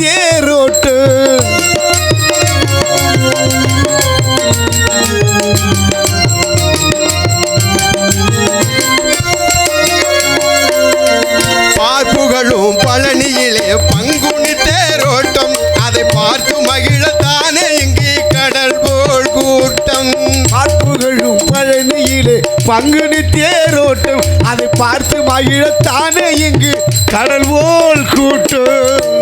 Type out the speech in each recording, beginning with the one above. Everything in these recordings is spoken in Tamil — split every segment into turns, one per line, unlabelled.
தேரோட்டு.
பார்ப்புகளும் பழனியிலே பங்குனி தேரோட்டம். அதை பார்த்து மகிழத்தானே இங்கே கடல் போல் கூட்டம்.
பார்ப்புகளும் பழனியிலே பங்குனி தேரோட்டம். அதை பார்த்து மகிழத்தானே இங்கு கடல் போல் கூட்டம்.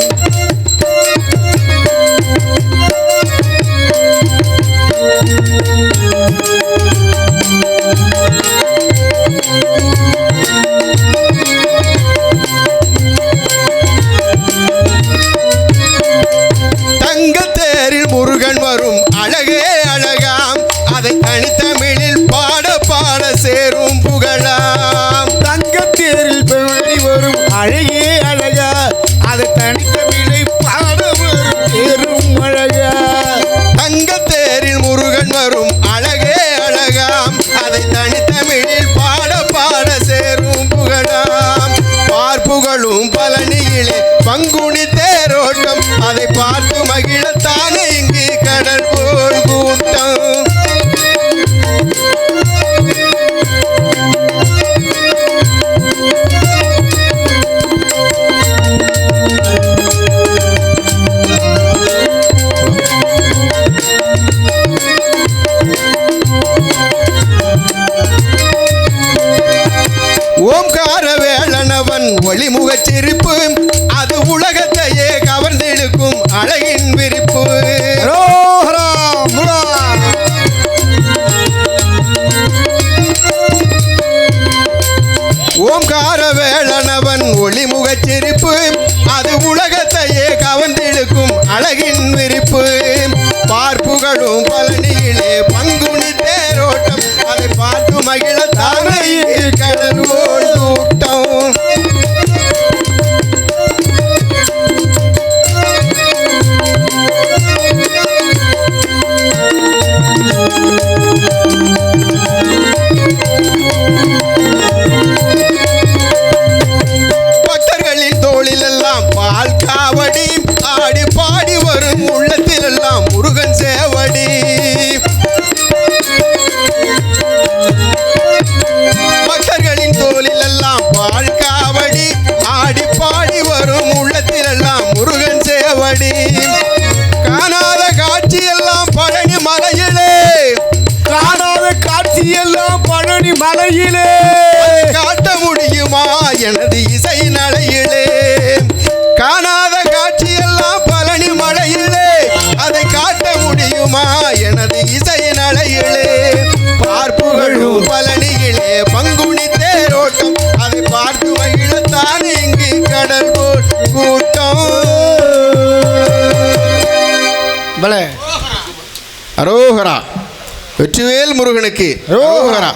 விரிப்பு. அது உலகத்தையே கவர்ந்தெடுக்கும் அழகின் விரிப்பு. ஓம்கார வேளனவன் ஒளிமுகச் சிரிப்பு. அரோகரா. வெற்றிவேல் முருகனுக்கு அரோகரா.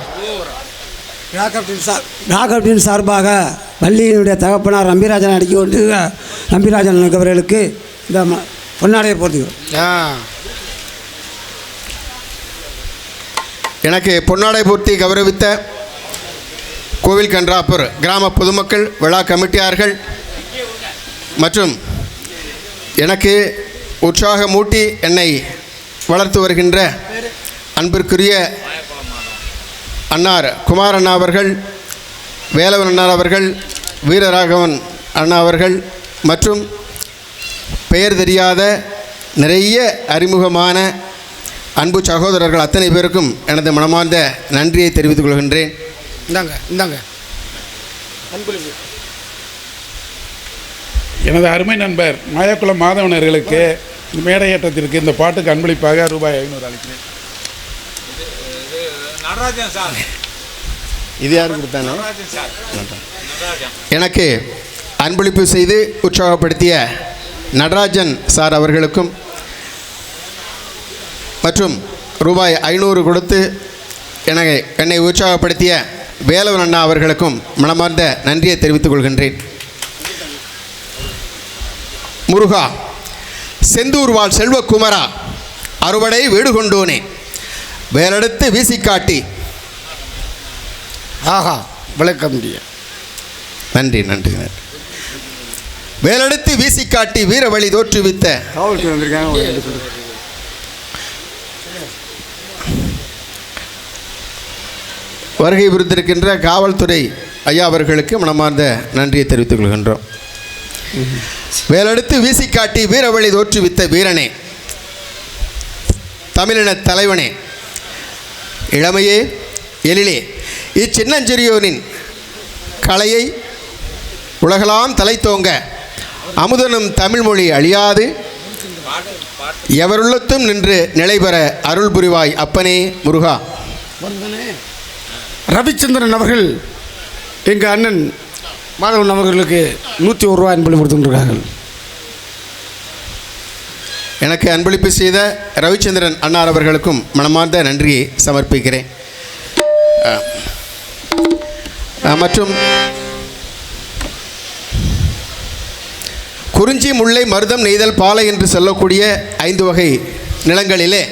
ராகப்டின் சார் ராகப்டின் சார்பாக பள்ளியினுடைய தகப்பனார் நம்பிராஜன் அடிக்க கொண்டு நம்பிராஜன் அவர்களுக்கு இந்த பொன்னாடையை போட்டுக்கிறோம்.
எனக்கு பொன்னாடை பூர்த்தி கௌரவித்த கோவில் கன்றாப்பூர் கிராம பொதுமக்கள் விழா கமிட்டியார்கள் மற்றும் எனக்கு உற்சாகமூட்டி என்னை வளர்த்து வருகின்ற அன்பிற்குரிய அன்னார் குமார் அண்ணா அவர்கள் வேலவன் அண்ணா அவர்கள் வீரராகவன் அண்ணா அவர்கள் மற்றும் பெயர் தெரியாத நிறைய அறிமுகமான அன்பு சகோதரர்கள் அத்தனை பேருக்கும் எனது மனமார்ந்த நன்றியை தெரிவித்துக் கொள்கின்றேன்.
இந்தாங்க இந்தாங்க.
எனது அருமை நண்பர் மாயக்குளம் மாதவனர்களுக்கு இந்த மேடையேற்றத்திற்கு இந்த பாட்டுக்கு அன்பளிப்பாக ரூபாய் ஐநூறு அளிக்கிறேன்.
நடராஜன் சார்.
இது யார் கொடுத்தானோ?
நடராஜன் சார். நடராஜன்.
எனக்கு அன்பளிப்பு செய்து உற்சாகப்படுத்திய நடராஜன் சார் அவர்களுக்கும் மற்றும் ரூபாய் ஐநூறு கொடுத்து எனக்கு என்னை உற்சாகப்படுத்திய வேலவன் அண்ணா அவர்களுக்கும் மனமார்ந்த நன்றியை தெரிவித்துக் கொள்கின்றேன். முருகா செந்தூர் வாழ் செல்வக்குமரா அறுவடை வீடு கொண்டோனே வேலெடுத்து வீசிக்காட்டி.
ஆஹா விளக்க முடியும்
நன்றி நன்றி நன்றி. வேலெடுத்து வீசி காட்டி வீரவழி தோற்றுவித்த.
காவல்துறை வந்திருக்காங்க
வருகை புரிந்திருக்கின்ற காவல்துறை ஐயா அவர்களுக்கு மனமார்ந்த நன்றியை தெரிவித்துக் கொள்கின்றோம். வேலெடுத்து வீசி காட்டி வீரவழி தோற்றுவித்த வீரனே. தமிழின தலைவனே. இளமையே எழிலே. இச்சின்னஞ்சிறியோனின் கலையை உலகளாம் தலைத்தோங்க. அமுதனும் தமிழ்மொழி அழியாது. எவருள்ளத்தும் நின்று நிலைபெற அருள் புரிவாய் அப்பனே முருகா.
ரவிச்சந்திரன் அவர்கள் எங்கள் அண்ணன் மாதவன் அவர்களுக்கு நூற்றி ஒரு ரூபாய் அன்பளிப்பு கொடுத்துருக்கார்கள்.
எனக்கு அன்பளிப்பு செய்த ரவிச்சந்திரன் அன்னார் அவர்களுக்கும் மனமார்ந்த நன்றியை சமர்ப்பிக்கிறேன். மற்றும் குறிஞ்சி முல்லை மருதம் நெய்தல் பாலை என்று சொல்லக்கூடிய ஐந்து வகை நிலங்களிலே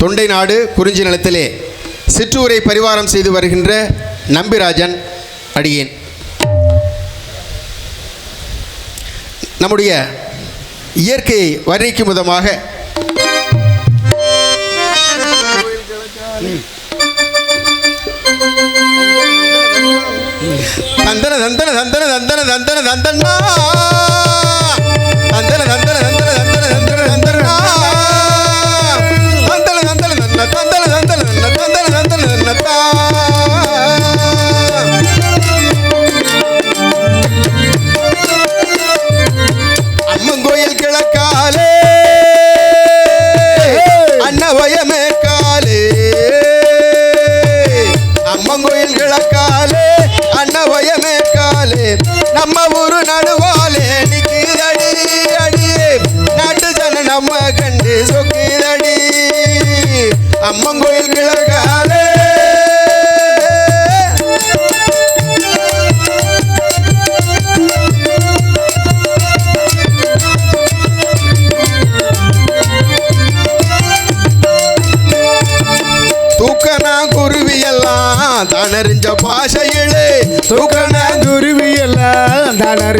தொண்டை நாடு குறிஞ்சி நிலத்திலே சிற்றூரை பரிவாரம் செய்து வருகின்ற நம்பிராஜன் அடியேன். நம்முடைய இயற்கையை வர்ணிக்கும் விதமாக. தந்தன தந்தன தந்தன தந்தன தந்தன
தந்தன்னா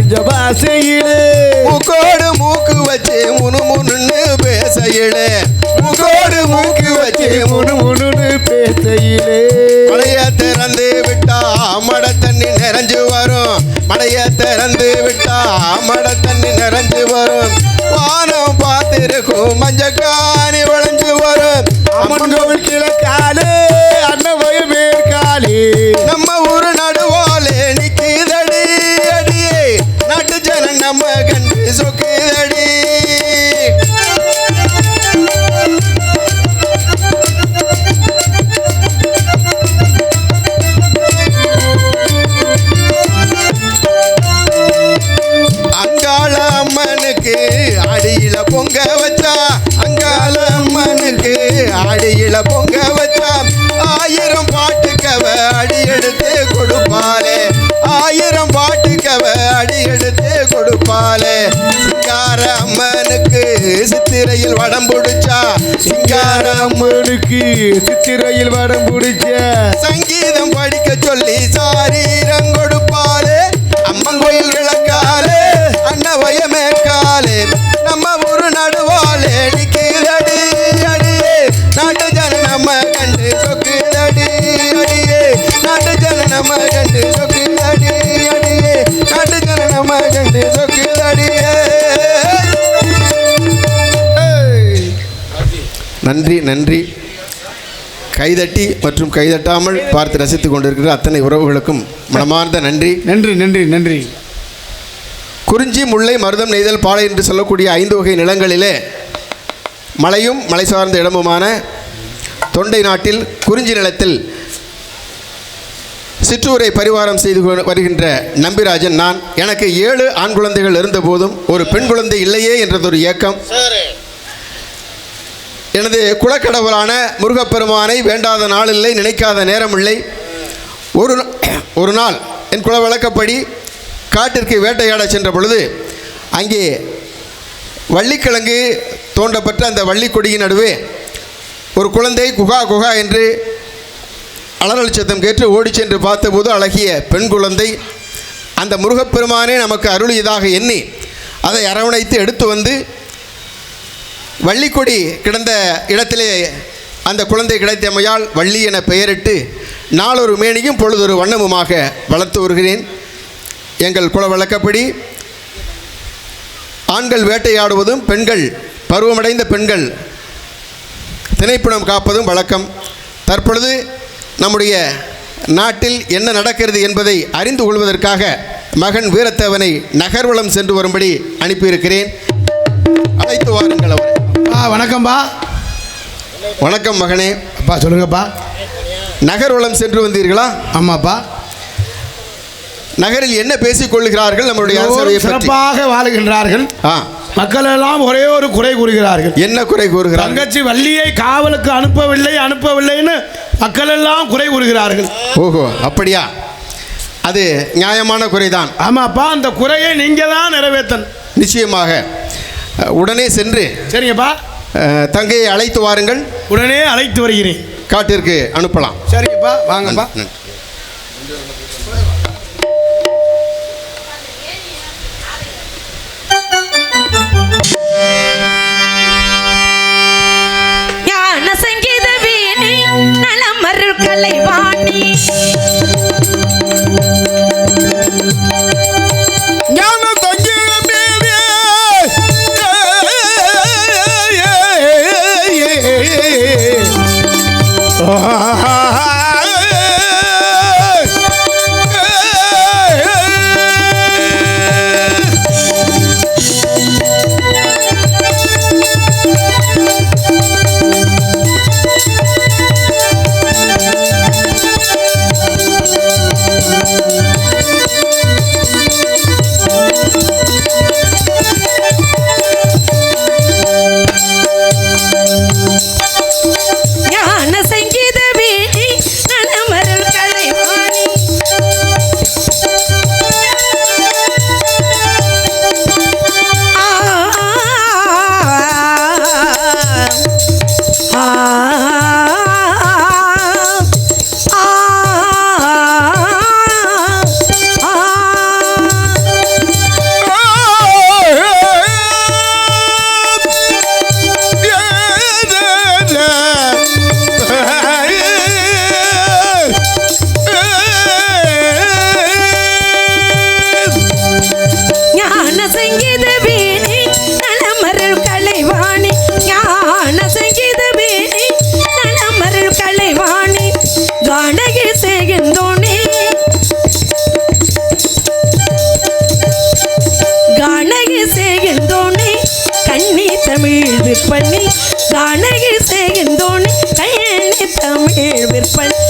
அறிஞ்ச பாசையிலே
மூக்கோடு மூக்கு வச்சு முனு முனுன்னு பேசையிலே. மூக்கோடு மூக்கு வச்சு முனு
முனு முனுன்னு பேசையிலே.
மழைய திறந்து விட்டா மட தண்ணி நிறைஞ்சு வரும். மழைய திறந்து விட்டா மட தண்ணி நிறைஞ்சு வரும். வானம் பார்த்திருக்கும் மஞ்சக்காணி விளைஞ்சு வரும்.
அம்மன் கோவில் கிழக்காலே
வடம் பிடிச்சா சிங்கார
அம்மனுக்கு சித்திரையில் வடம் பிடிச்ச.
சங்கீதம் படிக்க சொல்லி சாரீரம் கொடுப்பாலே அம்மன் கோயில் கிழக்காலே அன்னவயமே காலே நம்ம ஊரு நடுவாலே நிக்கிறடி அடியே. நாட்டு ஜன நம்ம கண்டு சொக்குதடி அடியே. நாட்டு ஜன நம்ம கண்டு சொக்கு நன்றி நன்றி. கைதட்டி மற்றும் கைதட்டாமல் பார்த்து ரசித்துக் கொண்டிருக்கிற அத்தனை உறவுகளுக்கும் மனமார்ந்த நன்றி.
நன்றி நன்றி நன்றி.
குறிஞ்சி முல்லை மருதம் நெய்தல் பாலை என்று சொல்லக்கூடிய ஐந்து வகை நிலங்களிலே மலையும் மலை சார்ந்த இடமுமான தொண்டை நாட்டில் குறிஞ்சி நிலத்தில் சிற்றூரை பரிவாரம் செய்து வருகின்ற நம்பிராஜன் நான். எனக்கு ஏழு ஆண் குழந்தைகள் இருந்தபோதும் ஒரு பெண் குழந்தை இல்லையே என்றதொரு ஏக்கம். எனது குலக்கடவுளான முருகப்பெருமானை வேண்டாத நாளில்லை நினைக்காத நேரம் இல்லை ஒரு ஒரு நாள் என் குல வழக்கப்படி காட்டிற்கு வேட்டையாட சென்ற பொழுது அங்கே வள்ளிக்கிழங்கு தோண்டப்பட்ட அந்த வள்ளிக்கொடியின் நடுவே ஒரு குழந்தை குகா குகா என்று அலறல் சத்தம் கேட்டு ஓடிச் சென்று பார்த்தபோது அழகிய பெண் குழந்தை அந்த முருகப்பெருமானே நமக்கு அருளியதாக எண்ணி அதை அரவணைத்து எடுத்து வந்து வள்ளிக்கொடி கிடந்த இடத்திலே அந்த குழந்தை கிடைத்தமையால் வள்ளி என பெயரிட்டு நாளொரு மேனியும் பொழுதொரு வண்ணமுமாக வளர்த்து வருகிறேன். எங்கள் குல வழக்கப்படி ஆண்கள் வேட்டையாடுவதும் பெண்கள் பருவமடைந்த பெண்கள் திணைப்பிணம் காப்பதும் வழக்கம். தற்பொழுது நம்முடைய நாட்டில் என்ன நடக்கிறது என்பதை அறிந்து கொள்வதற்காக மகன் வீரத்தேவனை நகர்வலம் சென்று வரும்படி அனுப்பியிருக்கிறேன். அழைத்து வாருங்கள்
வணக்கம்பா
வணக்கம் மகனே.
அப்பா சொல்லுங்கப்பா.
நகர்வலம் சென்று வந்தீர்களா?
ஆமாப்பா.
நகரில் என்ன பேசிக் கொள்ளுகிறார்கள் நம்மளுடைய
சிறப்பாக வாழுகின்றார்கள். மக்கள் எல்லாம் ஒரே ஒரு குறை கூறுகிறார்கள்.
என்ன குறை கூறுகிறார்கள்?
தங்கச்சி வள்ளியை காவலுக்கு அனுப்பவில்லை அனுப்பவில்லைன்னு மக்கள் எல்லாம் குறை கூறுகிறார்கள்.
ஓஹோ அப்படியா? அது நியாயமான குறைதான்.
ஆமாப்பா அந்த குறையை நீங்க தான் நிறைவேற்றணும்.
நிச்சயமாக. உடனே சென்று.
சரிங்கப்பா.
தங்கையை அழைத்து வாருங்கள்.
உடனே அழைத்து வருகிறேன்.
காட்டிற்கு அனுப்பலாம்.
சரிங்கப்பா வாங்கப்பா.
நன்றி.
ஞான சங்கீத வீணி நலமருள் கலைவாணி. பண்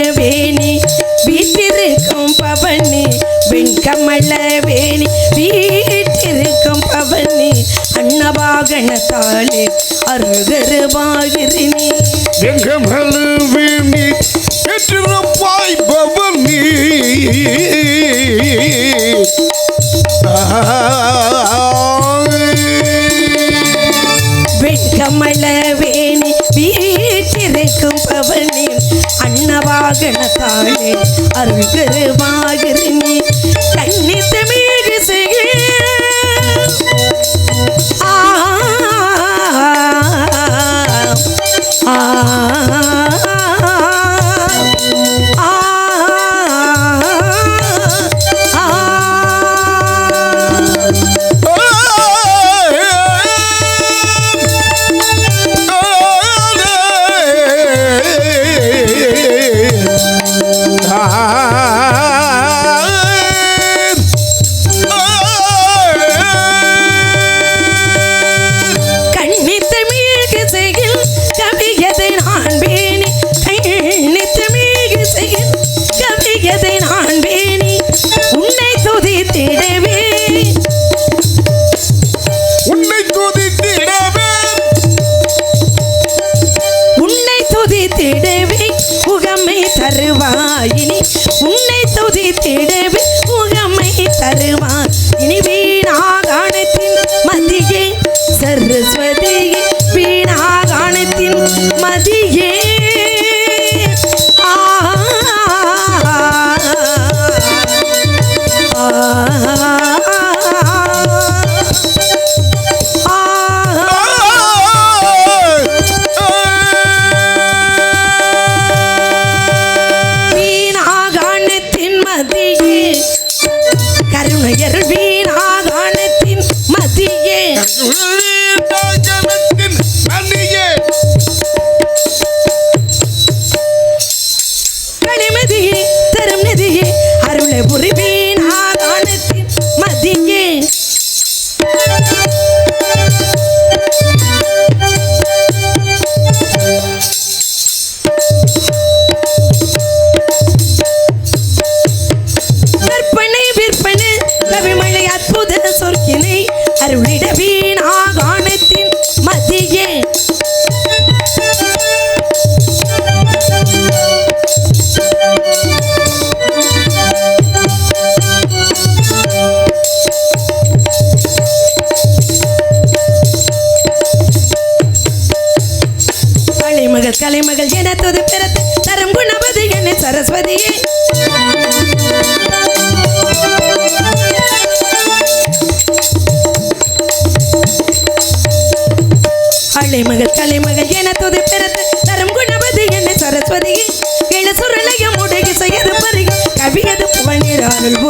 வேணி வீட்டிருக்கும் பவனி. வெண்கமல வேணி வீட்டிருக்கும் பவனி. அன்னவாகனத்தாலே அருகருவாகிருநீ
எங்கமலு வீணி பெற்றிருப்பாய் பவனி.
அருள் அருகருவாகிருநீ சரஸ்வதியே. அலைமகள் கலைமகள் என துதி பிறந்த தரும் குணபதி என்ன சரஸ்வதியே. எழுசுருளையும் உடைய செய்யது பருகி கவியது புகழ்நீர் அருள்